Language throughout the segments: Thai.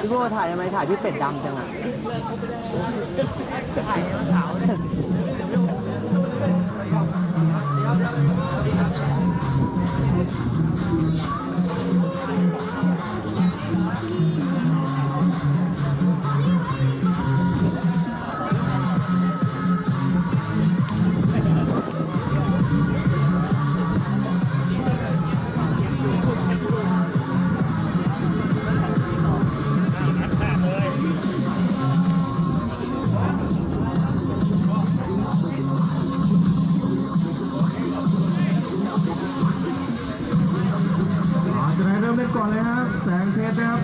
พี่โบถ่ายทำไมถ่ายพี่เป็ดดำจังอะอา ก่อนเลยนะครับแสงเพชรนะครับ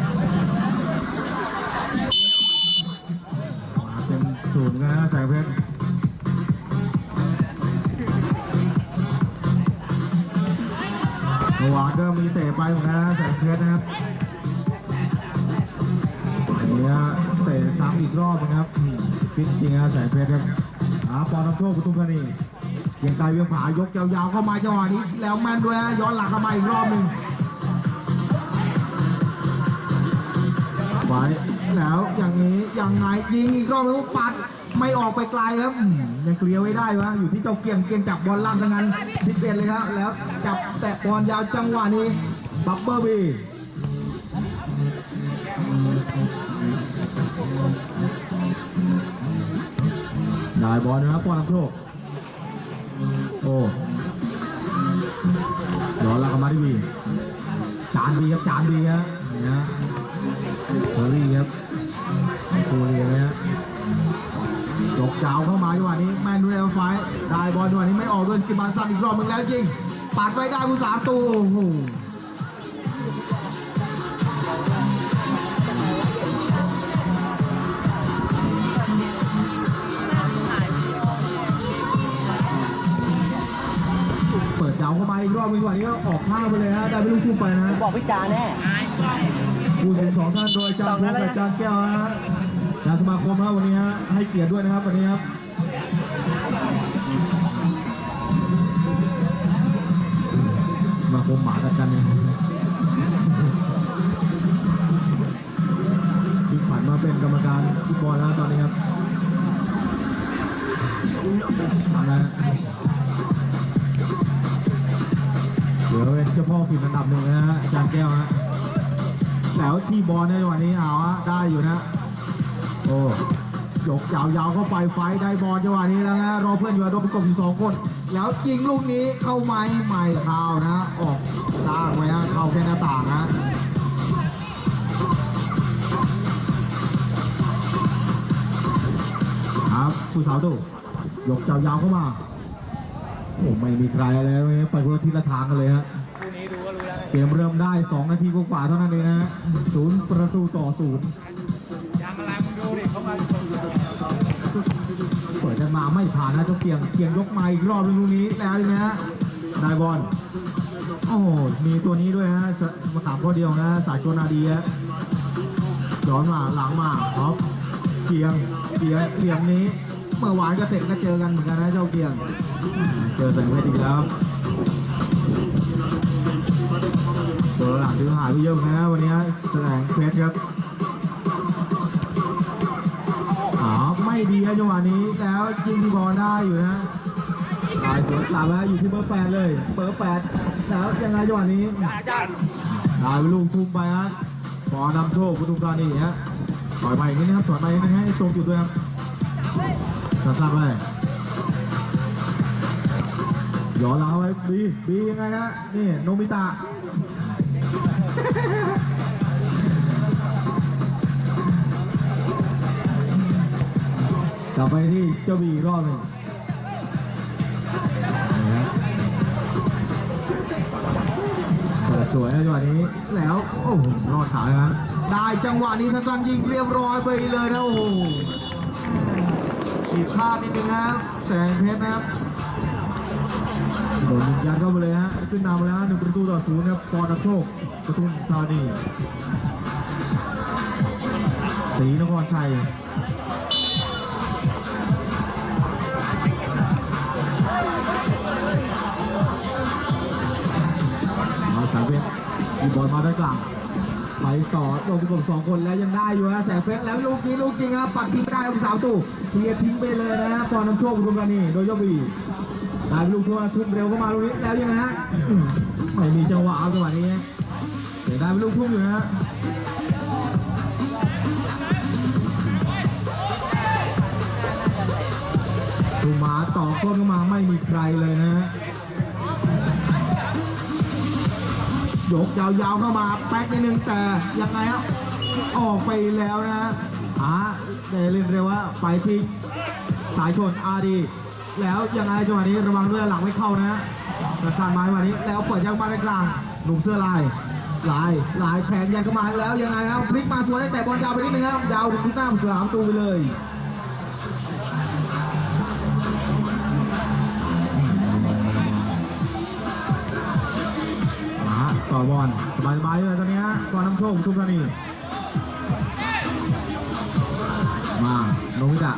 มาเป็นศูนย์กันนะแสงเพชรหวานก็มีเตะไปเหมือนกันนะแสงเพชรนะครับอันนี้เตะซ้ำอีกรอบนะครับฟิตจริงนะแสงเพชรครับอาปอนน้ำโชคปทุมธานีเกียงไกรเวียงผายกยาวๆเข้ามาจังหวะนี้แล้วแมนด้วยฮะย้อนหลังเข้ามาอีกรอบหนึ่ง ว้แล้วอย่างนี้ยังไงยิงอีกรอบแล้วปัดไม่ออกไปไกลครับยังเคลียร์ไว้ได้วะอยู่ที่เจ้าเกียงเกียงจับบอลล่างทั้งนั้นสิบเอ็ดเลยครับแล้วจับแตะบอลยาวจังหวะนี้บับเบอร์บีได้บอลนะครับปอนำโชคโอ้ย้อนลังเข้ามาที่บีจานบีครับจานบีครับนี่นะ โคลี่ครับโคลี่นะฮะจกยาเข้ามาจังหวะนี้แมนดูเอลไฟได้บอลจังหวะนี้ไม่ออกด้วยสกิบาซันอีกรอบหนึงแล้วจริงปัดไว้ได้ผู้สามตัวโอ้โหเปิดยาวเข้ามาอีกรอบหนึงจังหวะนี้ก็ออกข้างไปเลยฮะได้เป็นลูกทุ่มไปนะบอกพี่จาแน่ ผู้สินสองท่านโดยอาจารย์พงศ์กับอาจารย์แก้วนะฮะอาจารย์สมาคมครับวันนี้ฮะให้เกียรติด้วยนะครับวันนี้ครับสมาคมหมากัดกันเนี่ยที่ฝันมาเป็นกรรมการฟุตบอลแล้วตอนนี้ครับทำนะเดี๋ยวเป็นเจ้าพ่อฝีมอันดับหนึ่งนะฮะอาจารย์แก้วฮะ แล้วที่บอลในวันนี้เอาฮะได้อยู่นะ โอ้ยกยาวๆเข้าไปไฟได้บอลจังหวะนี้แล้วนะรอเพื่อนอยู่โดนประกบอยู่สองคน แล้วยิงลูกนี้เข้าไม้ไม่เข้านะ ออกสร้างไว้ฮะเข้าแค่หน้าต่างนะครับผู้สาวตู้ยกยาวๆเข้ามาโอ้ไม่มีใครเลยไปคนละทิศละทางกันเลยฮะ เกมเริ่มได้ 2 นาทีกว่าๆเท่านั้นเองนะฮะศูนย์ประตูต่อศูนย์เปิดกันมาไม่ผ่านนะเจ้าเกียงเกียงยกมาอีกรอบนึงลูกนี้แล้วนะฮะได้บอลโอ้โหมีตัวนี้ด้วยฮะมาขามข้อเดียวนะสายโชนาดีฮะย้อนมาหลังมาครับเกียงเกียงเกียงนี้เมื่อวานก็เตะก็เจอกันเหมือนกันนะเจ้าเกียง เจอแสงเพชรอีกแล้ว ตัวหลังถือหายไปเยอะนะวันนี้แสดงเพชรครับอ๋อไม่ดีนะจังหวะนี้แล้วยิงบอลได้อยู่นะลายสวนกลับแล้วอยู่ที่เบอร์แปดเลยเบอร์แปดแล้วยังไงจังหวะนี้ได้ไปลูกทุ่มไปฮะบอลนำโชคปทุมธานีฮะถอยไปอย่างนี้นะครับถอยไปอย่างนี้ให้ตรงจุดด้วยครับสั้นๆไปย้อนหลังเข้าไปบีบียังไงฮะนี่โนมิตะ กลับไปที่เจ้าบีอีกรอบหนึ่งเปิดสวยนะจังหวะนี้ แล้วโอ้โหรอดขาเลยครับได้จังหวะนี้ทันซันยิงเรียบร้อยไปเลยนะโอ้โหฉีดพลาดนิดนึงนะครับแสงเพชรนะครับโดนยิงยัดเข้าไปเลยฮะขึ้นนำมาแล้วหนึ่งประตูต่อศูนย์นะครับปอนด์นำโชคประทุมธานีศรีนครชัย บอลมาด้กลางไปต่อลงประกบสองคนแล้วยังได้อยู่นะแสงเพชรแล้วลูกนี้ลูกจริงครับปัดทิ้งไม่ได้ของสาวตู่เคลียทิ้งไปเลยนะฮะปอนน้ำโชคอุดมรานีโดยยกบีได้ลูกทุ่ทุ่มเร็วเข้ามาลูกนี้แล้วยังไงฮะไม่มีจังหวะเอาจังหวะนี้เดี๋ยวได้เป็นลูกทุ่มอยู่นะฮะดูหมาต่อก้นเข้ามาไม่มีใครเลยนะฮะ ยกยาวๆเข้ามาแป๊กนิดนึงแต่ยังไงครับออกไปแล้วนะฮะอ่าแต่เรียนเร็วว่าไปที่สายชนอาดี แล้วยังไงจังหวะนี้ระวังด้วยหลังไม่เข้านะฮะกระสานไม้วันนี้แล้วเปิดยังมาในกลางหนุ่มเสื้อลายลายลายแขนยันเข้ามาแล้วยังไงครับพลิกมาสวนได้แต่บอลยาวไปนิดนึงครับยาวถึงหน้าสนามตูไปเลย ต่อบอลสบายๆเลยตอนนี้ฮะก่อนน้ำโชคทุกนาทีมาโนมิตะ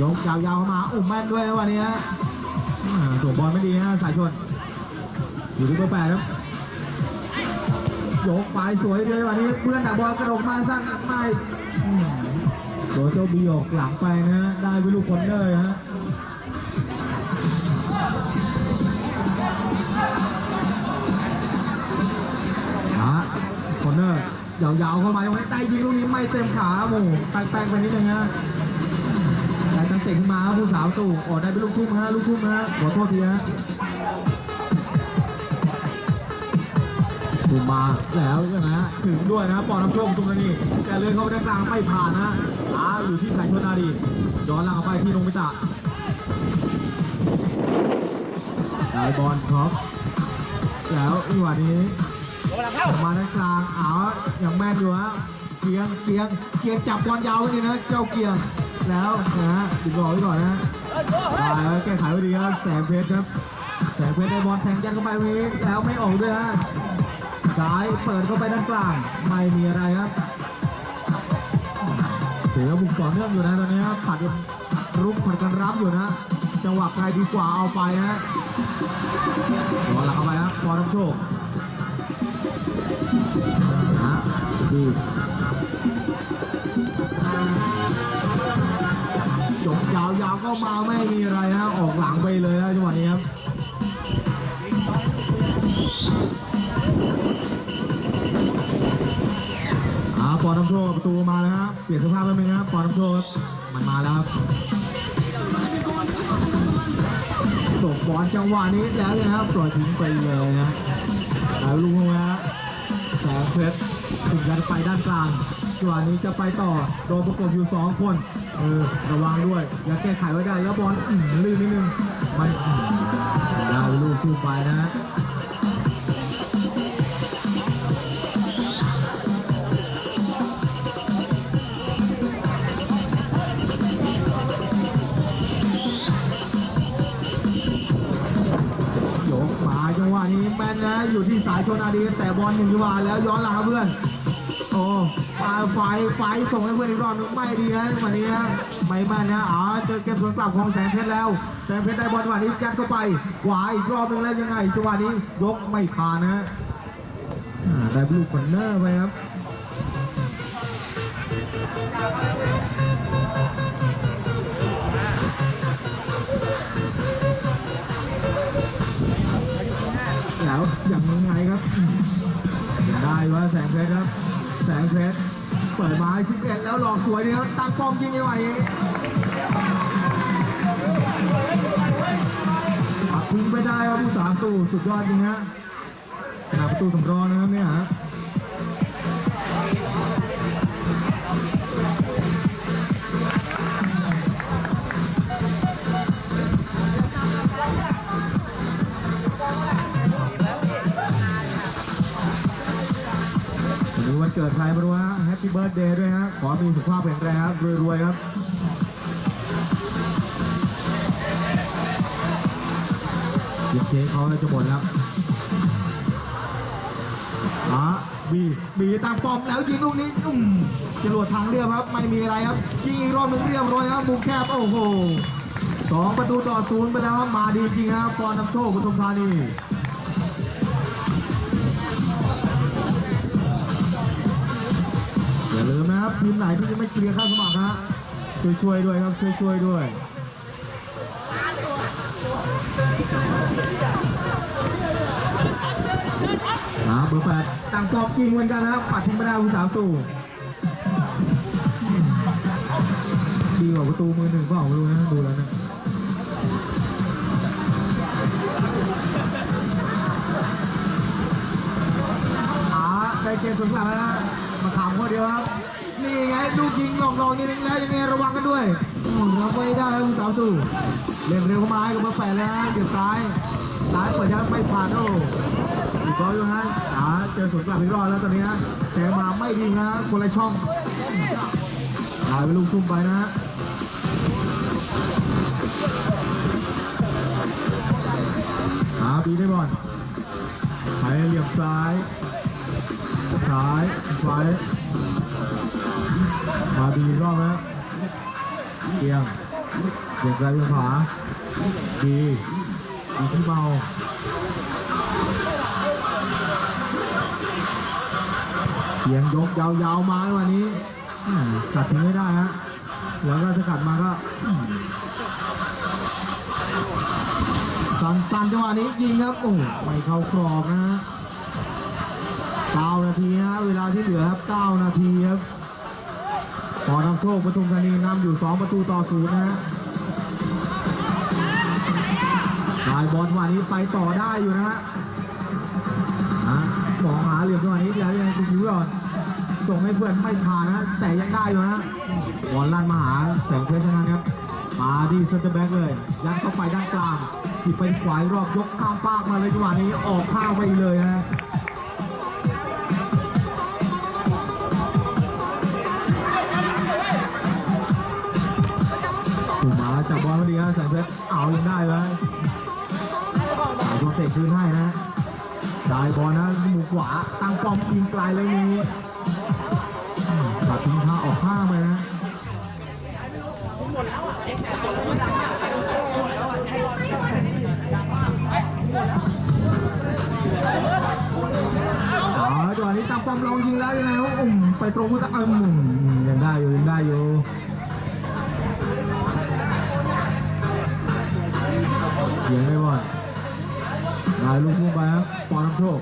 ยกยาวๆเข้ามาอุ้มแม่นด้วยนะวันนี้ฮะอ่าตัวบอลไม่ดีฮะสายชน อยู่ที่เบอร์แปดครับยกไปสวยเลยวันนี้เพื่อนดักบอลกระโดดมาสั้นไม่ตัวเจ้าบีออกหลังไปนะได้ไปลูกคนเนอร์ฮะ ยาวๆเข้ามายังไม่ได้ยิงลูกนี้ไม่เต็มขาโอ้โหแปลงๆไปนิดนึงฮะแต่ตั้งเตะขึ้นมาครับผู้สาวตู่อ๋อได้เป็นลูกทุ่มฮะลูกทุ่มฮะขอโทษทีฮะถูกมาแล้วยังไงฮะถึงด้วยนะปอนน้ำโชคตรงนี้แต่เลยเข้าไปด้านกลางไม่ผ่านนะอ่าอยู่ที่สายชนนาดีย้อนหลังออกไปที่นงมิตะได้บอลครับแล้วอีกวันนี้ มาด้านกลางอ้าวยังแม่นอยู่ฮะเกียงเกียงเกียงจับบอลยาวนี่นะเจ้าเกียงแล้วนะฮะติดบอลไว้ก่อนนะได้แล้วแก้ไขไว้ดีครับแสงเพชรครับ แสงเพชรได้บอลแทงยันเข้าไปตรงนี้แล้วไม่ออกด้วยฮะซ้ายเปิดเข้าไปด้านกลางไม่มีอะไรครับถือว่าบุกต่อเนื่องอยู่นะตอนนี้ครับผัดกันรุกผัดกันรับอยู่นะจังหวะใครดีกว่าเอาไปฮะบอลหลังเข้าไปครับบอลน้ำโชค ดีจบยาวๆก็มาไม่มีอะไรฮะออกหลังไปเลยฮะจังหวะนี้ครับอาปอน้ำโชคประตูมาแล้วครับเปลี่ยนสภาพแป๊บนึงครับปอนน้ำโชคครับมันมาแล้วครับส่งบอลจังหวะนี้แล้วนะครับปล่อยทิ้งไปเลยนะแล้วลุงนะฮะ เพชรถึงจะไปด้านกลางส่วนนี้จะไปต่อโดนประกบอยู่สองคนเออระวังด้วย อย่าแก้ไขไว้ได้แล้วบอลอื้อลื่นนิดนึงมันอื้อได้ลูกขึ้นไปนะฮะ นี้แม่นนะอยู่ที่สายชนอาดีแต่บอลหนึ่งจังหวะแล้วย้อนหลังเพื่อนโอ้ปาไฟไฟส่งให้เพื่อนอีกรอบนึงไม่ดีนะวันนี้ไม่แม่นนะอ๋อเจอเกมสวนกลับของแสงเพชรแล้ว แสงเพชรได้บอลจังหวะนี้ยัดเข้าไปขวาอีกรอบนึงแล้วยังไงจังหวะนี้ยกไม่ผ่านนะฮะอ่าได้บลูคอนเนอร์ไปครับ ครับ ได้ว่าแสงเพชรครับ แสงเพชรเปิดมาชิดเอ็ดแล้วหลอกสวยดีครับตั้งป้อมยิงยังไงปักทิ้งไปได้ครับผู้สามตู้สุดยอดจริงฮะขนาดประตูสำรองนะครับเนี่ยฮะ เกิดใครไม่รู้ฮะแฮปปี้เบิร์ดเดย์ด้วยฮะขอมีสุขภาพแข็งแรงครับรวยๆครับยิงเค้กเขาจะหมดแล้วอะบีบีตามปอมแล้วยิงลูกนี้อุ้มจรวดทางเรียบครับ ไม่มีอะไรครับยิงอีกรอบหนึงเรียบร้อยครับมุมแคบโอ้โหสองประตูต่อศูนย์ไปแล้วครับมาดีจริงครับปอนนำโชคปทุมธานี นะครับทีมไหนที่ยังไม่เคลียร์ค่าสมัครฮะช่วยๆด้วยครับช่วยๆด้วยนะเบอร์แปดต่างสอบจริงเหมือนกันนะครับปัดทิ้งไม่ได้ผู้สาวสู่ดีกว่าประตูมือหนึ่งเปล่าไม่รู้นะดูแล้วนะอาได้เกมสวนกลับแล้วนะมาขามข้อเดียวครับ นี่ไงลูกยิงหลอกๆนี่นึงแล้วยังไงระวังกันด้วยรับไม่ได้ครับสาวสู่เล่นเร็วเข้ามาให้กับเบอร์แปดแล้วเดี๋ยวซ้ายซ้ายเปิดยัดไม่ผ่านโอ้อีกรอยอยู่ฮะอ่าเจอสวนกลับอีกรอบแล้วตอนนี้ฮะแต่มาไม่ดีนะคนละช่องลายไปลูกทุ่มไปนะฮะหาบีได้บอลไปเหลี่ยมซ้ายซ้ายไว้ มาบีรอบนะเกียงเกียงซ้ายเกียงขวาดีดีที่เมาเสียงยกยาวๆมาวันนี้กัดทิ้งไม่ได้ฮะแล้วก็สกัดมาก็สั้นๆจังหวะนี้ยิงครับโอ้ไม่เข้ากรอบนะฮะ9นาทีฮะเวลาที่เหลือครับ9นาทีครับ พอนำโชคปทุมธานีนำอยู่ 2 ประตูต่อศูนย์นะฮะลายบอลวันนี้ไปต่อได้อยู่นะฮะอะมองหาเหลี่ยมจังหวะนี้แล้วยังคุณคิวก่อนส่งให้เพื่อนไม่ผ่านนะแต่ยังได้อยู่นะบอลลั่นมาหาแสงเพชรนะครับมาที่เซนเตอร์แบ็กเลยยัดเข้าไปด้านกลางที่เป็นขวายรอบยกข้ามปากมาเลยจังหวะนี้ออกข้างไปเลยนะ จับบอลมาดีนะแสงเพชรเอายังได้เลยสายตัวเตะคืนให้นะได้บอลนะหมูขวาตั้งป้อมยิงไกลเลยนี้ตัดทิ้งท่าออกข้างไปนะจังหวะนี้ตั้งป้อมลองยิงแล้วยังไงวะอุ้มไปตรงผู้สักอืมยังได้อยู่ยังได้อยู่ เสียงไม่บอลายลูกพุ่งไปครับปอนโชค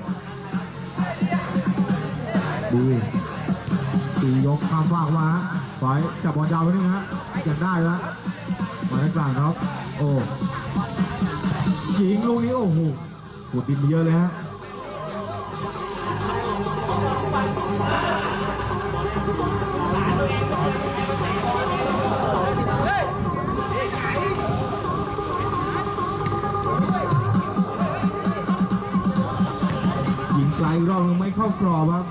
ดีตียกข้ามฟากมาฮะไฟจับบอลยาวไปนี่ฮะอยากได้แล้วมาด้านกลางครับ โอ้ยิงลูกนี้โอ้โหปวดดินเยอะเลยฮะ กรอบครับ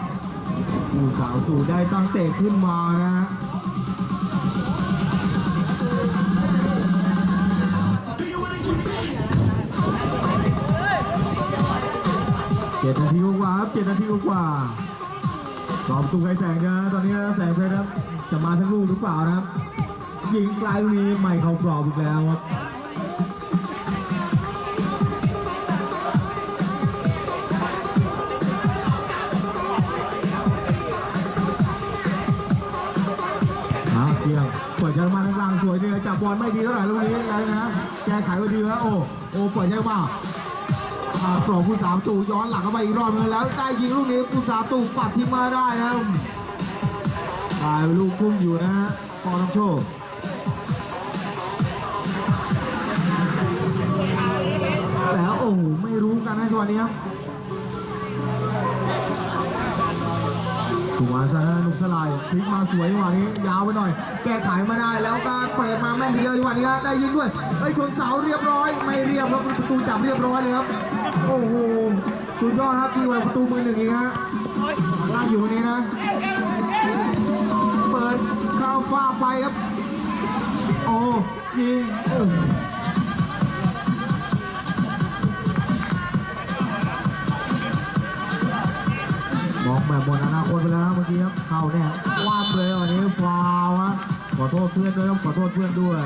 ผู้สาวสู่ได้ตั้งเตะขึ้นมานะฮะเจ็ดนาทีกว่าครับเจ็ดนาทีกว่าสอบตุ้งไกแสงนะตอนนี้แสงเพชรครับจะมาทั้งลูกหรือเปล่านะครับยิงไกลลูกนี้ไม่เข้ากรอบอีกแล้วครับ จับบอลไม่ดีเท่าไหร่ลูกนี้ยังไงนะแก้ไขก็ดีแล้วโอ้โอ้เปิดยันมาอ่ากรอบผู้สามตูย้อนหลังเข้าไปอีกรอบนึงแล้วได้ยิงลูกนี้ผู้สามตูปัดทิ้งมาได้นะตายลูกพุ่งอยู่นะฮะปอน้ำโชคแล้วโอ้ไม่รู้กันนะจังหวะนี้ครับถูกมาซะนะ สลายพลิกมาสวยจังหวะนี้ยาวไปหน่อย แก้ไขมาได้แล้วก็เปิดมาแม่นทีเดียวจังหวะนี้ครับได้ยิงด้วยไอชนเสาเรียบร้อย ไม่เรียบครับประตูจับเรียบร้อยเลยครับโอ้โหสุดยอดครับดีกว่าประตูมือหนึ่งอีกฮะล่างอยู่ตรงนี้นะ เปิดเข้าฟ้าไปครับ โอ้ยิง ไปแล้วเมื่อกี้ครับเข่าเนี่ยว่าบเลยวันนี้ฟาวฮะขอโทษเพื่อนด้วยขอโทษเพื่อนด้วย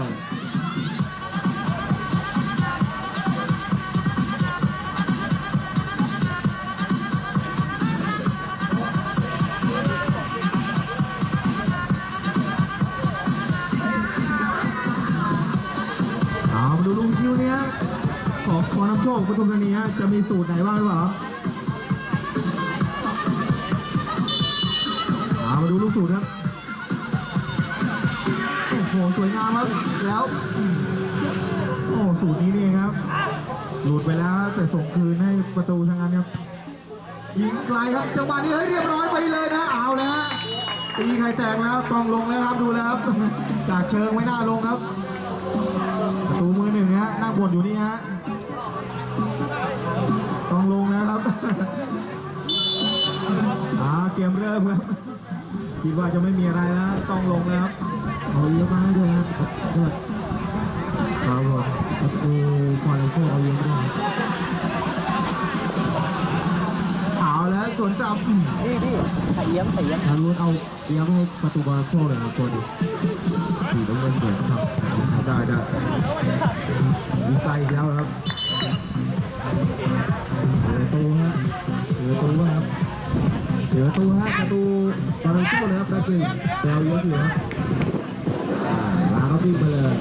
เามดูลุงคิวเนี่ยขอขอน้ำโชคคุณผู้ชมท่านีฮะจะมีสูตรไหนบ้างหรือเปล่า มาดูลูกสูตรครับโอ้โหสวยงามครับแล้ว โอ้สูตรนี้นี่เองครับ หลุดไปแล้วครับแต่ส่งคืนให้ประตูทางนั้นครับยิงไกลครับจังหวะนี้เฮ้ยเรียบร้อยไปเลยนะเอาเลยฮะตีใครแตกแล้วต้องลงแล้วครับดูแล้วครับจากเชิงไม่น่าลงครับประตูมือหนึ่งฮะนั่งบนอยู่นี่ฮะต้องลงแล้วครับ อ่าเกมเริ่มครับ คิดว่าจะไม่มีอะไรนะต้องลงแล้วครับเอาเยอะมากด้วยครับครับผมประตูฟอร์เรนโซเอาเยอะด้วยเอาแล้วสวนจับพี่พี่ใส่เยี่ยมใส่เยี่ยมทางนู้นเอาเลี้ยงให้ประตูบาโซเลยครับตัวนี้สีน้ำเงินเดือดครับได้ได้ดีไซน์อีกแล้วครับ เสือตูฮะประตูบาโซเลยครับแป๊บนึงแซวเยอะอยู่ครับลาเขาวิ่งไปเลย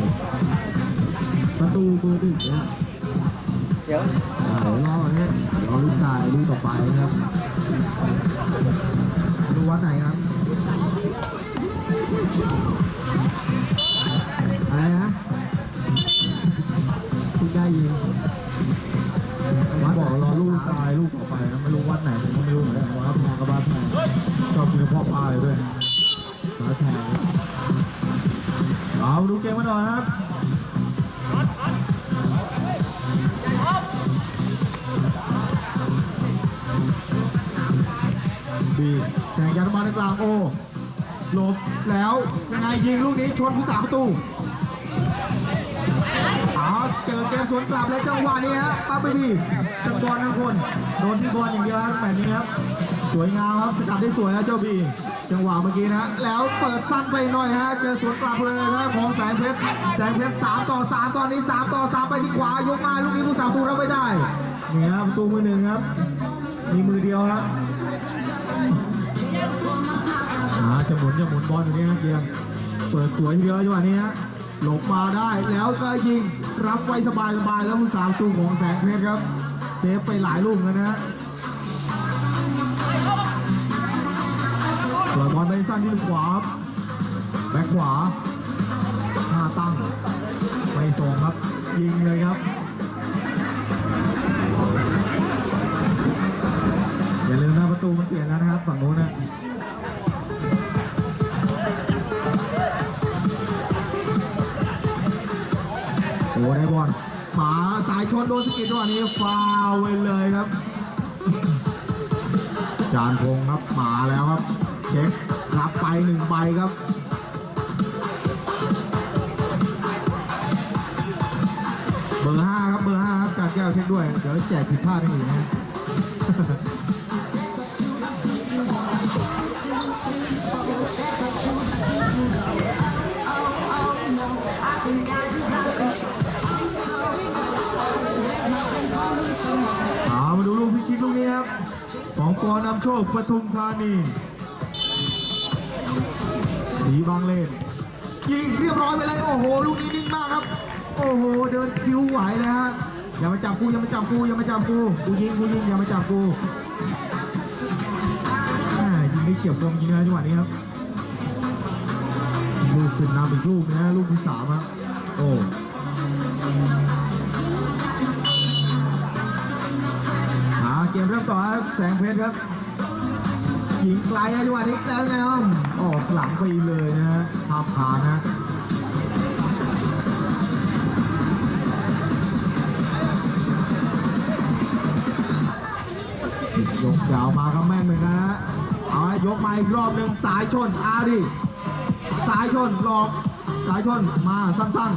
ประตูเบอร์หนึ่งนะเดี๋ยวรอเนี่ยรอลูกชายลูกต่อไปนะครับดูวัดไหนครับ ดูเกมกันหน่อยนะครับบีแข่งยันบอลในกลางโอหลบแล้วยังไงยิงลูกนี้ชนผู้สาประตูเอาเจอเกมสวนกลับและจังหวะนี้ฮะปั๊บไปดีจังบอลทั้งคนโดนที่บอลอย่างเดียวครับแบบนี้ครับ สวยงามครับสกัดได้สวยครับเจ้าบี จังหวะเมื่อกี้นะ แล้วเปิดสั้นไปหน่อยฮะ เจอสวนกลับเลยนะของแสงเพชร แสงเพชรสามต่อสามตอนนี้สามต่อสามไปที่ขวายกมาลูกนี้ผู้สาประตูรับไม่ได้ นี่ครับประตูมือหนึ่งครับ มีมือเดียวครับอ่าจะหมุนจะหมุนบอลอยู่นี่นะเกียร์เปิดสวยเดียวจังหวะนี้ฮะหลบมาได้แล้วก็ยิงรับไว้สบายสบายๆแล้วผู้สามตูของแสงเพชรครับ เซฟไปหลายลูกแล้วนะฮะ บอลไปสั้นที่ขวา แบ็คขวาหน้าตั้งไปส่งครับ ยิงเลยครับ อย่าลืมนะประตูมันเปลี่ยนแล้วนะครับ ฝั่งโน้นนะโอ้ได้บอลหมาสายชนโดนสกิดจังหวะนี้ฟาวไปเลยครับ จานพงครับมาแล้วครับ เช็ครับไปหนึ่งใบครับเบอร์ห้าครับเบอร์ห้าครับการแก้วเช็คด้วย เดี๋ยวแจกผิดพลาดให้อีกนะเอามาดูลูกพิชิตลูกนี้ครับของปอนำโชคปทุมธานี สีบางเลนยิงเรียบร้อยไปเลยโอ้โหลูกนี้นิ่งมากครับ โอ้โหเดินคิ้วไหวเลยฮะอย่ามาจับกูอย่ามาจับกูอย่ามาจับกูกูยิงกูยิงอย่ามาจับกูยิงไม่เฉียบตรงยิงเลยจังหวะนี้ครับลูกขึ้นนำอีกลูกนะลูกที่สามครับโอ้อ่าเกมเริ่มต่อครับแสงเพชรครับ ยิงไกลนะจังหวะนี้แล้วนะครับออกหลังไปเลยนะฮะภาพขานะยกยาวมาก็แม่นเหมือนกันนะเอาให้ยกมาอีกรอบหนึ่งสายชนอาดิสายชนหลอกสายชนมาสั้น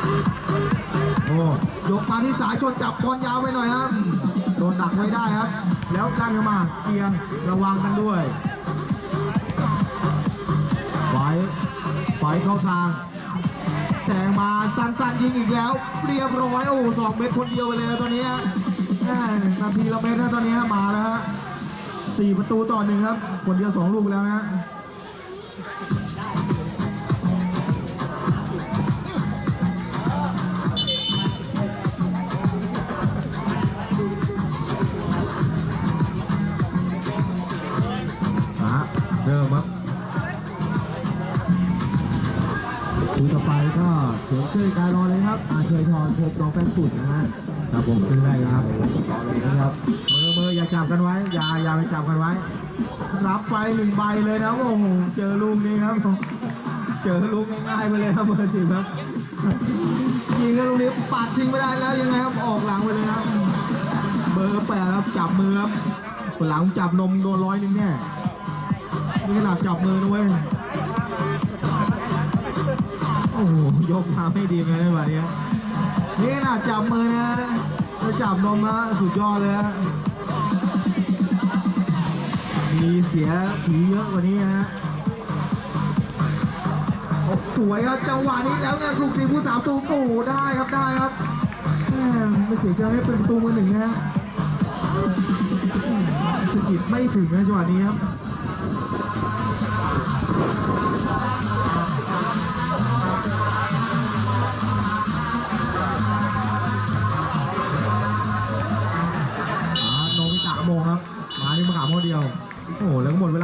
ๆโอ้ยกมาที่สายชนจับบอลยาวไปหน่อยครับโดนดักไว้ได้ครับ แล้วดันเข้ามาเกียงระวังกันด้วยไฟไฟเข้าทางแทงมาสั้นๆยิงอีกแล้วเรียบร้อยโอ้โสองเม็ดคนเดียวไปเลยนะตอนนี้นาทีละเม็ดนะตอนนี้มาแล้วฮะสี่ประตูต่อหนึ่งครับ คนเดียวสองลูกแล้วนะ เชิญช่วยการรอเลยครับอาเชิญทอโชว์โปรแฟนสุดนะฮะครับผมขึ้นได้ครับรอเลยนะครับมือมืออย่าจับกันไว้อย่าอย่าไปจับกันไว้ รับไปหนึ่งใบเลยนะโอ้โหเจอลูกนี้ครับเจอลูกง่ายๆไปเลยครับเบอร์สิบครับยิงแล้วลูกนี้ปัดทิ้งไม่ได้แล้วยังไงครับออกหลังไปเลยครับ เบอร์แปดครับจับมือครับหลังจับนมโดนร้อยหนึงแน่นี่ขนาดจับมือนะเว้ย ยกมาไม่ดีเลยนะแบบนี้นี่ขนาดจับมือนะแล้วจับนมนะสุดยอดเลยฮะมีเสียผีเยอะกว่านี้ฮะสวยครับจังหวะนี้แล้วเนี่ยถูกตีผู้สามตูโอ้ได้ครับได้ครับไม่เสียใจให้เป็นประตูมือหนึ่งนะฮะอืมสะกิดไม่ถึงนะจังหวะนี้ครับ แล้วหมดเวลา